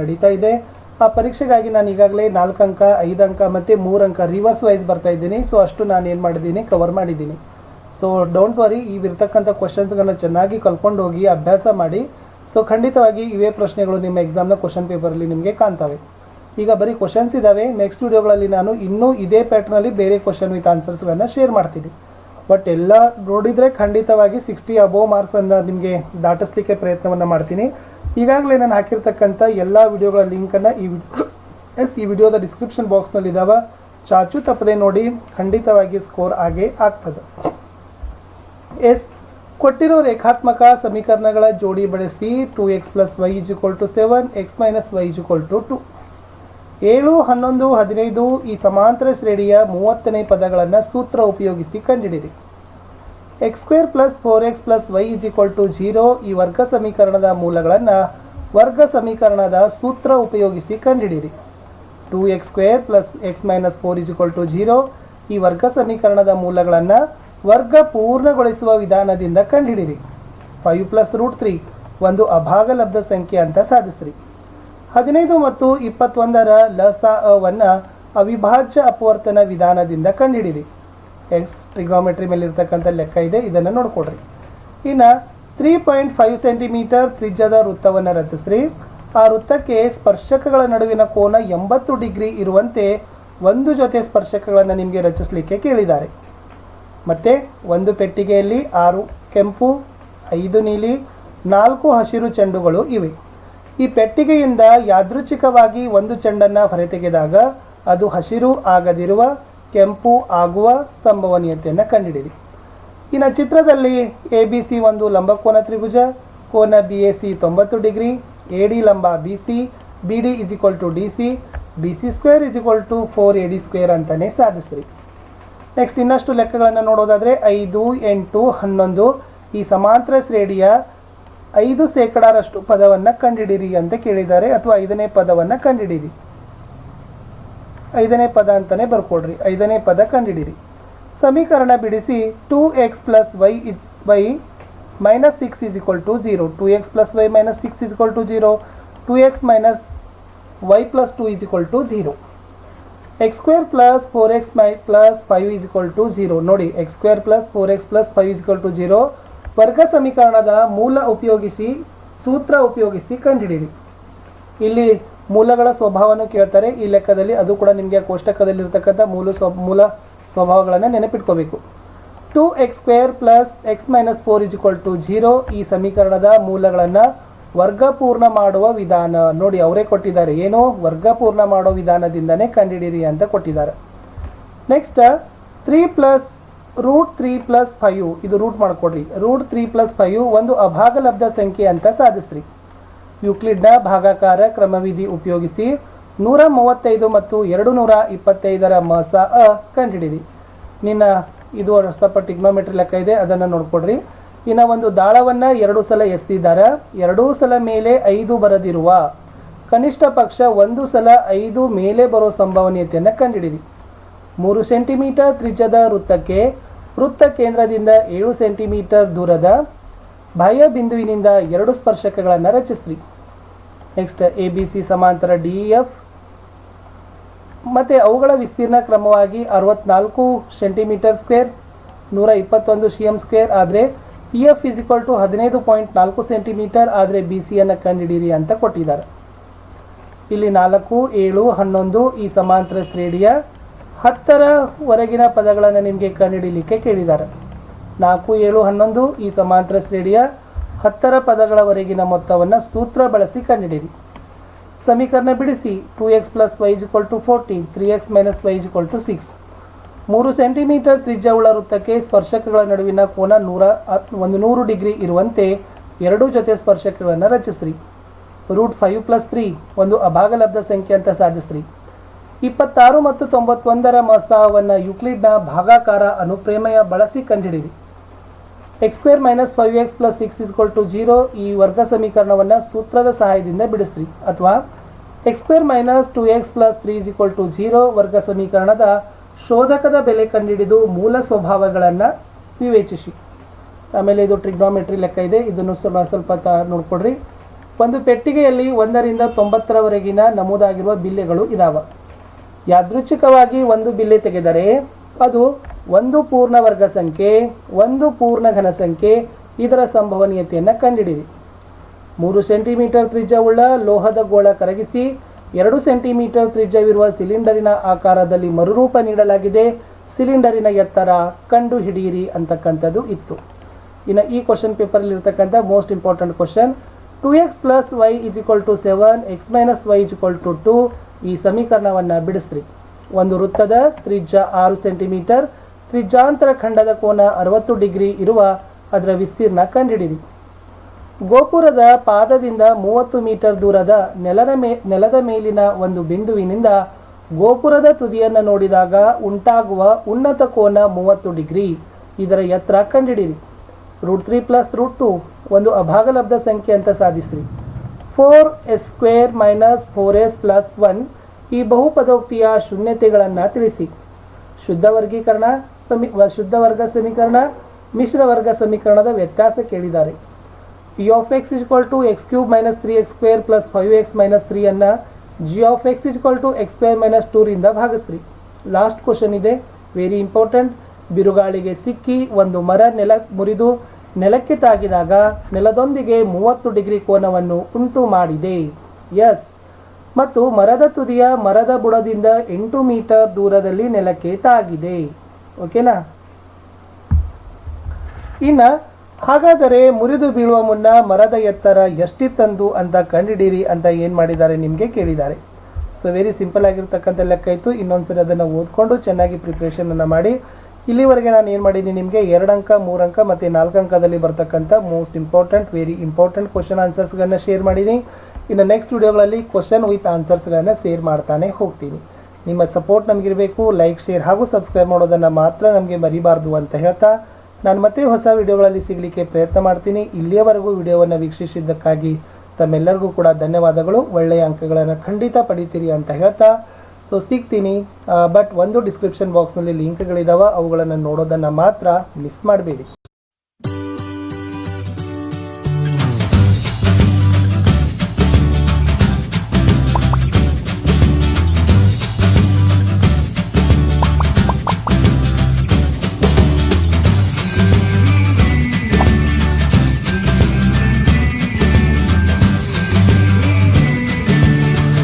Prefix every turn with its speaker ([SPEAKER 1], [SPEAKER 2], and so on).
[SPEAKER 1] ನಡೀತಾ ಇದೆ. ಆ ಪರೀಕ್ಷೆಗಾಗಿ ನಾನು ಈಗಾಗಲೇ ನಾಲ್ಕು ಅಂಕ, ಐದು ಅಂಕ ಮತ್ತು ಮೂರು ಅಂಕ ರಿವರ್ಸ್ ವೈಸ್ ಬರ್ತಾ ಇದ್ದೀನಿ. ಸೊ ಅಷ್ಟು ನಾನು ಏನು ಮಾಡಿದ್ದೀನಿ? ಕವರ್ ಮಾಡಿದ್ದೀನಿ. ಸೊ ಡೋಂಟ್ ವರಿ ಇವಿರ್ತಕ್ಕಂಥ ಕ್ವಶನ್ಸ್ಗಳನ್ನ ಚೆನ್ನಾಗಿ ಕಲ್ಕೊಂಡು ಹೋಗಿ ಅಭ್ಯಾಸ ಮಾಡಿ. ಸೊ ಖಂಡಿತವಾಗಿ ಇವೇ ಪ್ರಶ್ನೆಗಳು ನಿಮ್ಮ ಎಕ್ಸಾಮ್ನ ಕ್ವಶನ್ ಪೇಪರಲ್ಲಿ ನಿಮಗೆ ಕಾಣ್ತವೆ. ಈಗ ಬರೀ ಕ್ವಶನ್ಸ್ ಇದ್ದಾವೆ ನೆಕ್ಸ್ಟ್ ವಿಡಿಯೋಗಳಲ್ಲಿ ನಾನು ಇನ್ನೂ ಇದೇ ಪ್ಯಾಟ್ರ್ನಲ್ಲಿ ಬೇರೆ ಕ್ವಶನ್ ವಿತ್ ಆನ್ಸರ್ಸ್ಗಳನ್ನು ಶೇರ್ ಮಾಡ್ತೀನಿ. ಬಟ್ ಎಲ್ಲ ನೋಡಿದರೆ ಖಂಡಿತವಾಗಿ ಸಿಕ್ಸ್ಟಿ ಅಬೋವ್ ಮಾರ್ಕ್ಸನ್ನು ನಿಮಗೆ ದಾಟಿಸ್ಲಿಕ್ಕೆ ಪ್ರಯತ್ನವನ್ನು ಮಾಡ್ತೀನಿ. ಈಗಾಗಲೇ ನಾನು ಹಾಕಿರ್ತಕ್ಕಂಥ ಎಲ್ಲ ವಿಡಿಯೋಗಳ ಲಿಂಕನ್ನು ಈ ಎಸ್ ಈ ವಿಡಿಯೋದ ಡಿಸ್ಕ್ರಿಪ್ಷನ್ ಬಾಕ್ಸ್ನಲ್ಲಿ ಇದಾವೆ ಚಾಚು ತಪ್ಪದೆ ನೋಡಿ, ಖಂಡಿತವಾಗಿ ಸ್ಕೋರ್ ಆಗೇ ಆಗ್ತದೆ. ಎಸ್ ಕೊಟ್ಟಿರೋ ರೇಖಾತ್ಮಕ ಸಮೀಕರಣಗಳ ಜೋಡಿ ಬಳಸಿ two x plus y is equal to seven x minus y is equal to two ಏಳು, ಹನ್ನೊಂದು, ಹದಿನೈದು ಈ ಸಮಾಂತರ ಶ್ರೇಣಿಯ ಮೂವತ್ತನೇ ಪದಗಳನ್ನು ಸೂತ್ರ ಉಪಯೋಗಿಸಿ ಕಂಡುಹಿಡಿರಿ. X square plus four x plus y is equal to zero ಈ ವರ್ಗ ಸಮೀಕರಣದ ಮೂಲಗಳನ್ನು ವರ್ಗ ಸಮೀಕರಣದ ಸೂತ್ರ ಉಪಯೋಗಿಸಿ ಕಂಡುಹಿಡಿಯಿರಿ two x square plus x minus four is equal to zero ಈ ವರ್ಗ ಸಮೀಕರಣದ ಮೂಲಗಳನ್ನು ವರ್ಗ ಪೂರ್ಣಗೊಳಿಸುವ ವಿಧಾನದಿಂದ ಕಂಡುಹಿಡಿರಿ ಫೈವ್ ಪ್ಲಸ್ ರೂಟ್ ತ್ರೀ ಒಂದು ಅಭಾಗಲಬ್ಧ ಸಂಖ್ಯೆ ಅಂತ ಸಾಧಿಸ್ರಿ. ಹದಿನೈದು ಮತ್ತು ಇಪ್ಪತ್ತೊಂದರ ಲಸ ಅವನ್ನು ಅವಿಭಾಜ್ಯ ಅಪವರ್ತನ ವಿಧಾನದಿಂದ ಕಂಡುಹಿಡಿರಿ ಎಕ್ಸ್ ಟ್ರಿಗಾಮೆಟ್ರಿ ಮೇಲೆ ಇರ್ತಕ್ಕಂಥ ಲೆಕ್ಕ ಇದೆ, ಇದನ್ನು ನೋಡ್ಕೊಡ್ರಿ ಇನ್ನು ತ್ರೀ ಪಾಯಿಂಟ್ ಫೈವ್ ಸೆಂಟಿಮೀಟರ್ ತ್ರಿಜ್ಯದ ವೃತ್ತವನ್ನು ರಚಿಸ್ರಿ. ಆ ವೃತ್ತಕ್ಕೆ ಸ್ಪರ್ಶಕಗಳ ನಡುವಿನ ಕೋನ ಎಂಬತ್ತು ಡಿಗ್ರಿ ಇರುವಂತೆ ಒಂದು ಜೊತೆ ಸ್ಪರ್ಶಕಗಳನ್ನು ನಿಮಗೆ ರಚಿಸಲಿಕ್ಕೆ ಕೇಳಿದ್ದಾರೆ. ಮತ್ತು ಒಂದು ಪೆಟ್ಟಿಗೆಯಲ್ಲಿ ಆರು, ಕೆಂಪು, ಐದು ನೀಲಿ, ನಾಲ್ಕು ಹಸಿರು ಚೆಂಡುಗಳು ಇವೆ. ಈ ಪೆಟ್ಟಿಗೆಯಿಂದ ಯಾದೃಚ್ಛಿಕವಾಗಿ ಒಂದು ಚೆಂಡನ್ನು ಹೊರತೆಗೆದಾಗ ಅದು ಹಸಿರು ಆಗದಿರುವ ಕೆಂಪು ಆಗುವ ಸಂಭವನೀಯತೆಯನ್ನು ಕಂಡುಹಿಡಿಯಿರಿ ಇನ್ನು ಚಿತ್ರದಲ್ಲಿ ಎ ಬಿ ಸಿ ಒಂದು ಲಂಬಕೋನ ತ್ರಿಭುಜ, ಕೋನ ಬಿ ಎ ಸಿ ತೊಂಬತ್ತು ಡಿಗ್ರಿ ಎ ಡಿ ಲಂಬ B C B D is to D C B C square is to four A D square ಅಂತಲೇ ಸಾಧಿಸ್ರಿ. ನೆಕ್ಸ್ಟ್ ಇನ್ನಷ್ಟು ಲೆಕ್ಕಗಳನ್ನು ನೋಡೋದಾದರೆ ಐದು, ಎಂಟು, ಹನ್ನೊಂದು ಈ ಸಮಾಂತರ ಶ್ರೇಣಿಯ ಐದು ಶೇಕಡಾರಷ್ಟು ಪದವನ್ನು ಕಂಡುಹಿಡಿರಿ ಅಂತ ಕೇಳಿದ್ದಾರೆ ಅಥವಾ ಐದನೇ ಪದವನ್ನು ಕಂಡುಹಿಡಿರಿ ಐದನೇ ಪದ ಅಂತಲೇ ಬರ್ಕೊಡ್ರಿ. ಐದನೇ ಪದ ಕಂಡುಹಿಡಿರಿ ಸಮೀಕರಣ ಬಿಡಿಸಿ two X plus Y E y minus six is equal to zero two x plus y minus six is equal to zero two x minus y plus two is equal to zero x square plus four x my plus five is equal to zero ನೋಡಿ x square plus four x plus five is equal to zero ವರ್ಗ ಸಮೀಕರಣದ ಮೂಲ ಉಪಯೋಗಿಸಿ, ಸೂತ್ರ ಉಪಯೋಗಿಸಿ ಕಂಡುಹಿಡಿಯಿರಿ ಇಲ್ಲಿ ಮೂಲಗಳ ಸ್ವಭಾವವನ್ನು ಕೇಳ್ತಾರೆ. ಈ ಲೆಕ್ಕದಲ್ಲಿ ಅದು ಕೂಡ ನಿಮಗೆ ಕೋಷ್ಟಕದಲ್ಲಿರ್ತಕ್ಕಂಥ ಮೂಲ ಸ್ವ, ಮೂಲ ಸ್ವಭಾವಗಳನ್ನು ನೆನಪಿಟ್ಕೋಬೇಕು. Two x square plus x minus four is to zero ಈ ಸಮೀಕರಣದ ಮೂಲಗಳನ್ನು ವರ್ಗಪೂರ್ಣ ಮಾಡುವ ವಿಧಾನ. ನೋಡಿ, ಅವರೇ ಕೊಟ್ಟಿದ್ದಾರೆ. ಏನು? ವರ್ಗಪೂರ್ಣ ಮಾಡೋ ವಿಧಾನದಿಂದನೇ ಕಂಡುಹಿಡಿಯಿರಿ ಅಂತ ಕೊಟ್ಟಿದ್ದಾರೆ. Next, three plus root three plus five. ಇದು ರೂಟ್ ಮಾಡಿಕೊಡ್ರಿ. ರೂಟ್ ತ್ರೀ ಪ್ಲಸ್ ಫೈವ್ ಒಂದು ಅಭಾಗಲಬ್ಧ ಸಂಖ್ಯೆ ಅಂತ ಸಾಧಿಸ್ರಿ. ಯುಕ್ಲಿಡ್ನ ಭಾಗಾಕಾರ ಕ್ರಮವಿಧಿ ಉಪಯೋಗಿಸಿ ನೂರ ಮೂವತ್ತೈದು ಮತ್ತು ಎರಡು ನೂರ ಇಪ್ಪತ್ತೈದರ ಮಸ ಅ ಕಂಡುಹಿಡಿದಿ ನಿನ್ನ ಇದು ಸ್ವಲ್ಪ ಟಿಗ್ನೋಮೆಟ್ರಿ ಲೆಕ್ಕ ಇದೆ, ಅದನ್ನು ನೋಡ್ಕೊಡ್ರಿ. ಇನ್ನು ಒಂದು ದಾಳವನ್ನು ಎರಡು ಸಲ ಎಸ್ತಿದ್ದಾರೆ ಎರಡೂ ಸಲ ಮೇಲೆ ಐದು ಬರದಿರುವ, ಕನಿಷ್ಠ ಪಕ್ಷ ಒಂದು ಸಲ ಐದು ಮೇಲೆ ಬರೋ ಸಂಭವನೀಯತೆಯನ್ನು ಕಂಡುಹಿಡಿದಿ ಮೂರು ಸೆಂಟಿಮೀಟರ್ ತ್ರಿಜದ ವೃತ್ತಕ್ಕೆ, ವೃತ್ತ ಕೇಂದ್ರದಿಂದ ಏಳು ಸೆಂಟಿಮೀಟರ್ ದೂರದ ಬಾಹ್ಯ ಬಿಂದುವಿನಿಂದ ಎರಡು ಸ್ಪರ್ಶಕಗಳನ್ನು ರಚಿಸ್ರಿ. ನೆಕ್ಸ್ಟ್ ಎ ಬಿ ಸಿ ಸಮಾಂತರ ಡಿ ಎಫ್ ಮತ್ತು ಅವುಗಳ ವಿಸ್ತೀರ್ಣ ಕ್ರಮವಾಗಿ ಅರವತ್ನಾಲ್ಕು ಸೆಂಟಿಮೀಟರ್ ಸ್ಕ್ವೇರ್ ನೂರ ಇಪ್ಪತ್ತೊಂದು ಸಿ ಎಂ ಸ್ಕ್ವೇರ್ ಆದರೆ P F is equal to ಹದಿನೈದು ಪಾಯಿಂಟ್ ನಾಲ್ಕು ಸೆಂಟಿಮೀಟರ್ ಆದರೆ ಬಿ ಸಿಯನ್ನು ಕಂಡುಹಿಡಿಯಿರಿ ಅಂತ ಕೊಟ್ಟಿದ್ದಾರೆ. ಇಲ್ಲಿ ನಾಲ್ಕು, ಏಳು, ಹನ್ನೊಂದು ಈ ಸಮಾಂತರ ಶ್ರೇಣಿಯ ಹತ್ತರವರೆಗಿನ ಪದಗಳನ್ನು ನಿಮಗೆ ಕಂಡುಹಿಡಿಯಲಿಕ್ಕೆ ಕೇಳಿದ್ದಾರೆ. ನಾಲ್ಕು, ಏಳು, ಹನ್ನೊಂದು ಈ ಸಮಾಂತರ ಶ್ರೇಣಿಯ ಹತ್ತರ ಪದಗಳವರೆಗಿನ ಮೊತ್ತವನ್ನು ಸೂತ್ರ ಬಳಸಿ ಕಂಡುಹಿಡಿಯಿರಿ. ಸಮೀಕರಣ ಬಿಡಿಸಿ two x plus y equal to fourteen three x minus y equal to six ಮೂರು ಸೆಂಟಿಮೀಟರ್ ತ್ರಿಜ್ಯವುಳ್ಳ ವೃತ್ತಕ್ಕೆ ಸ್ಪರ್ಶಕಗಳ ನಡುವಿನ ಕೋನ ನೂರ, ಒಂದು ನೂರು ಡಿಗ್ರಿ ಇರುವಂತೆ ಎರಡೂ ಜೊತೆ ಸ್ಪರ್ಶಕಗಳನ್ನು ರಚಿಸ್ರಿ. ರೂಟ್ ಫೈವ್ ಪ್ಲಸ್ ತ್ರೀ ಒಂದು ಅಭಾಗಲಬ್ಧ ಸಂಖ್ಯೆ ಅಂತ ಸಾಧಿಸ್ರಿ. ಇಪ್ಪತ್ತಾರು ಮತ್ತು ತೊಂಬತ್ತೊಂದರ ಮಸಾವನ್ನು ಯುಕ್ಲಿಡ್ನ ಭಾಗಾಕಾರ ಅನುಪ್ರೇಮಯ ಬಳಸಿ ಕಂಡುಹಿಡಿಯಿರಿ. X square minus five x plus six is equal to zero ಈ ವರ್ಗ ಸಮೀಕರಣವನ್ನು ಸೂತ್ರದ ಸಹಾಯದಿಂದ ಬಿಡಿಸ್ರಿ. ಅಥವಾ x square minus two x plus three is to zero ವರ್ಗ ಸಮೀಕರಣದ ಶೋಧಕದ ಬೆಲೆ ಕಂಡುಹಿಡಿದು ಮೂಲ ಸ್ವಭಾವಗಳನ್ನು ವಿವೇಚಿಸಿ. ಆಮೇಲೆ ಇದು ಟ್ರಿಗ್ನೋಮೆಟ್ರಿ ಲೆಕ್ಕ ಇದೆ. ಇದನ್ನು ಸ್ವಲ್ಪ ಸ್ವಲ್ಪ ನೋಡ್ಕೊಡ್ರಿ. ಒಂದು ಪೆಟ್ಟಿಗೆಯಲ್ಲಿ ಒಂದರಿಂದ ತೊಂಬತ್ತರವರೆಗಿನ ನಮೂದಾಗಿರುವ ಬಿಲ್ಲೆಗಳು ಇದಾವೆ. ಯಾದೃಚ್ಛಿಕವಾಗಿ ಒಂದು ಬಿಲ್ಲೆ ತೆಗೆದರೆ ಅದು ಒಂದು ಪೂರ್ಣ ವರ್ಗ ಸಂಖ್ಯೆ, ಒಂದು ಪೂರ್ಣ ಘನ ಸಂಖ್ಯೆ, ಇದರ ಸಂಭವನೀಯತೆಯನ್ನು ಕಂಡುಹಿಡಿಯಿರಿ ಮೂರು ಸೆಂಟಿಮೀಟರ್ ತ್ರಿಜ್ಯವುಳ್ಳ ಲೋಹದ ಗೋಳ ಕರಗಿಸಿ, ಎರಡು ಸೆಂಟಿಮೀಟರ್ ತ್ರಿಜ್ಯವಿರುವ ಸಿಲಿಂಡರಿನ ಆಕಾರದಲ್ಲಿ ಮರುರೂಪ ನೀಡಲಾಗಿದೆ. ಸಿಲಿಂಡರಿನ ಎತ್ತರ ಕಂಡು ಹಿಡಿಯಿರಿ ಅಂತಕ್ಕಂಥದ್ದು ಇತ್ತು. ಇನ್ನು ಈ ಕ್ವಶನ್ ಪೇಪರಲ್ಲಿ ಇರ್ತಕ್ಕಂಥ most important question two x plus y is equal to seven x minus y is equal to two ಈ ಸಮೀಕರಣವನ್ನು ಬಿಡಿಸ್ರಿ. ಒಂದು ವೃತ್ತದ ತ್ರಿಜ್ಯ ಆರು ಸೆಂಟಿಮೀಟರ್ ತ್ರಿಜ್ಯಾಂತರ ಖಂಡದ ಕೋನ ಅರವತ್ತು ಡಿಗ್ರಿ ಇರುವ ಅದರ ವಿಸ್ತೀರ್ಣ ಕಂಡುಹಿಡಿಯಿರಿ. ಗೋಪುರದ ಪಾದದಿಂದ ಮೂವತ್ತು ಮೀಟರ್ ದೂರದ ನೆಲದ ಮೇ, ನೆಲದ ಮೇಲಿನ ಒಂದು ಬಿಂದುವಿನಿಂದ ಗೋಪುರದ ತುದಿಯನ್ನು ನೋಡಿದಾಗ ಉಂಟಾಗುವ ಉನ್ನತ ಕೋನ ಮೂವತ್ತು ಡಿಗ್ರಿ ಇದರ ಎತ್ತರ ಕಂಡುಹಿಡಿಯಿರಿ. Root three plus root two, ಒಂದು ಅಭಾಗಲಬ್ಧ ಸಂಖ್ಯೆ ಅಂತ ಸಾಧಿಸ್ರಿ. Four s square minus four s plus one ಈ ಬಹುಪದೋಕ್ತಿಯ ಶೂನ್ಯತೆಗಳನ್ನು ತಿಳಿಸಿ. ಶುದ್ಧ ವರ್ಗೀಕರಣ ಸಮಿ ಶುದ್ಧ ವರ್ಗ ಸಮೀಕರಣ, ಮಿಶ್ರ ವರ್ಗ ಸಮೀಕರಣದ ವ್ಯತ್ಯಾಸ ಕೇಳಿದ್ದಾರೆ. P of x is equal to x cube minus three x square plus five x minus three ಅನ್ನ G of x is equal to x square minus ಟೂರಿಂದ ಭಾಗಿಸ್ರಿ. ಲಾಸ್ಟ್ ಕ್ವಶನ್ ಇದೆ. ವೆರಿ ಇಂಪಾರ್ಟೆಂಟ್ ಬಿರುಗಾಳಿಗೆ ಸಿಕ್ಕಿ ಒಂದು ಮರ ನೆಲ ಮುರಿದು ನೆಲಕ್ಕೆ ತಾಗಿದಾಗ ನೆಲದೊಂದಿಗೆ ಮೂವತ್ತು ಡಿಗ್ರಿ ಕೋನವನ್ನು ಉಂಟು ಮಾಡಿದೆ. ಎಸ್ ಮತ್ತು ಮರದ ತುದಿಯ ಮರದ ಬುಡದಿಂದ ಎಂಟು ಮೀಟರ್ ದೂರದಲ್ಲಿ ನೆಲಕ್ಕೆ ತಾಗಿದೆ. ಓಕೆನಾ? ಇನ್ನ, ಹಾಗಾದರೆ ಮುರಿದು ಬೀಳುವ ಮುನ್ನ ಮರದ ಎತ್ತರ ಎಷ್ಟಿತ್ತಂದು ಅಂತ ಕಂಡಿಡೀರಿ ಅಂತ ಏನು ಮಾಡಿದ್ದಾರೆ ನಿಮಗೆ ಕೇಳಿದ್ದಾರೆ. ಸೊ ವೆರಿ ಸಿಂಪಲ್ ಆಗಿರ್ತಕ್ಕಂಥ ಲೆಕ್ಕ ಇತ್ತು. ಇನ್ನೊಂದ್ಸರಿ ಅದನ್ನು ಓದ್ಕೊಂಡು ಚೆನ್ನಾಗಿ ಪ್ರಿಪ್ರೇಷನನ್ನು ಮಾಡಿ. ಇಲ್ಲಿವರೆಗೆ ನಾನು ಏನು ಮಾಡಿದ್ದೀನಿ ನಿಮಗೆ? ಎರಡು ಅಂಕ, ಮೂರು ಅಂಕ ಮತ್ತು ನಾಲ್ಕು ಅಂಕದಲ್ಲಿ ಬರ್ತಕ್ಕಂಥ most important very important question ಆನ್ಸರ್ಸ್ಗಳನ್ನ share ಮಾಡಿದ್ದೀನಿ. ಇನ್ನು ನೆಕ್ಸ್ಟ್ ವಿಡಿಯೋಗಳಲ್ಲಿ ಕ್ವಶನ್ ವಿತ್ ಆನ್ಸರ್ಸ್ಗಳನ್ನು ಶೇರ್ ಮಾಡ್ತಾನೆ ಹೋಗ್ತೀನಿ. ನಿಮ್ಮ ಸಪೋರ್ಟ್ ನಮಗಿರಬೇಕು ಲೈಕ್ ಶೇರ್ ಹಾಗೂ ಸಬ್ಸ್ಕ್ರೈಬ್ ಮಾಡೋದನ್ನು ಮಾತ್ರ ನಮಗೆ ಮರಿಬಾರ್ದು ಅಂತ ಹೇಳ್ತಾ ನಾನು ಮತ್ತೆ ಹೊಸ ವಿಡಿಯೋಗಳಲ್ಲಿ ಸಿಗಲಿಕ್ಕೆ ಪ್ರಯತ್ನ ಮಾಡ್ತೀನಿ. ಇಲ್ಲಿಯವರೆಗೂ ವಿಡಿಯೋವನ್ನು ವೀಕ್ಷಿಸಿದ್ದಕ್ಕಾಗಿ ತಮ್ಮೆಲ್ಲರಿಗೂ ಕೂಡ ಧನ್ಯವಾದಗಳು. ಒಳ್ಳೆಯ ಅಂಕಗಳನ್ನು ಖಂಡಿತ ಪಡಿತೀರಿ ಅಂತ ಹೇಳ್ತಾ. ಸೊ ಸಿಗ್ತೀನಿ. ಬಟ್ ಒಂದು ಡಿಸ್ಕ್ರಿಪ್ಷನ್ ಬಾಕ್ಸ್ನಲ್ಲಿ ಲಿಂಕ್ಗಳಿದಾವೆ. ಅವುಗಳನ್ನು ನೋಡೋದನ್ನು ಮಾತ್ರ ಮಿಸ್ ಮಾಡಬೇಡಿ.